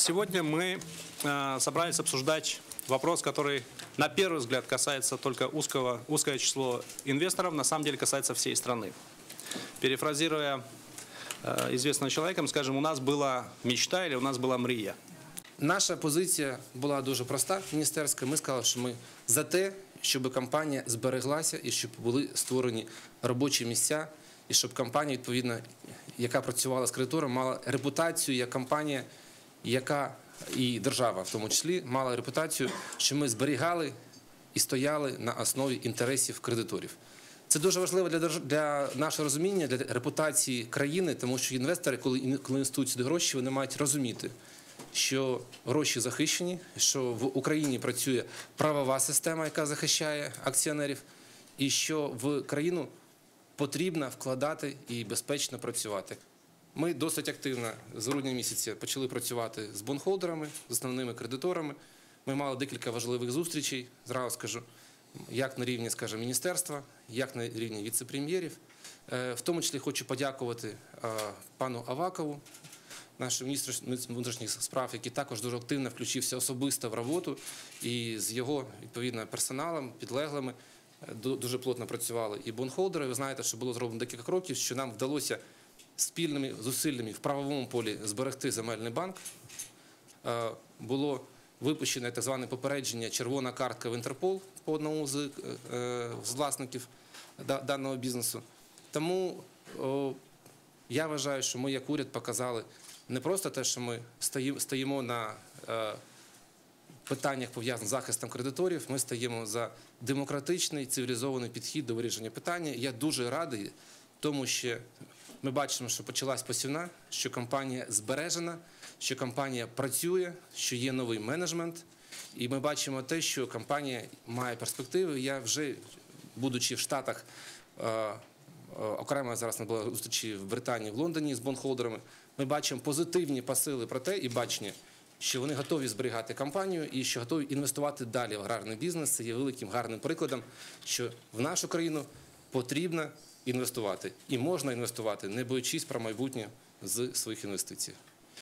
Сегодня мы э, собрались обсуждать вопрос, который на первый взгляд касается только узкого, узкое число инвесторов, на самом деле касается всей страны. Перефразируя э, известным человеком, скажем, у нас была мечта или у нас была мрия. Наша позиція була дуже проста міністерська. Ми сказали, що ми за те, щоб компанія збереглася і щоб були створені робочі місця, і щоб компанія, відповідно, яка працювала з кредитором, мала репутацію як компанія, яка і держава, в тому числі, мала репутацію, що ми зберігали і стояли на основі інтересів кредиторів. Це дуже важливо для для нашого розуміння, для репутації країни, тому що інвестори, коли коли інвестують сюди гроші, вони мають розуміти, що гроші захищені, що в Україні працює правова система, яка захищає акціонерів, і що в країну потрібно вкладати і безпечно працювати. Ми досить активно з грудня місяця почали працювати з бонхолдерами, з основними кредиторами. Ми мали декілька важливих зустрічей, зразу скажу, як на рівні, скажімо, міністерства, як на рівні віце-прем'єрів. Е, В тому числі хочу подякувати е, пану Авакову, нашому міністру внутрішніх справ, який також дуже активно включився особисто в роботу і з його відповідно персоналом, підлеглими е, дуже плотно працювали. І бонхолдери, ви знаєте, що було зроблено декілька кроків, що нам вдалося спільними зусиллями в правовому полі зберегти земельний банк. Е, Було випущене так зване попередження червона картка в Інтерпол по одному з, е, з власників даного бізнесу. Тому я вважаю, що ми як уряд показали не просто те, що ми стоїмо, на е, питаннях пов'язаних з захистом кредиторів, ми стоїмо за демократичний цивілізований підхід до вирішення питання. Я дуже радий, тому що ми бачимо, що почалась посівна, що компанія збережена, що компанія працює, що є новий менеджмент. І ми бачимо те, що компанія має перспективи. Я вже, будучи в Штатах, е, е, окремо зараз не було зустрічі в Британії, в Лондоні з бонхолдерами. Ми бачимо позитивні посили про те і бачення, що вони готові зберігати компанію і що готові інвестувати далі в аграрний бізнес. Це є великим гарним прикладом, що в нашу країну потрібно інвестувати і можна інвестувати, не боючись про майбутнє з своїх інвестицій.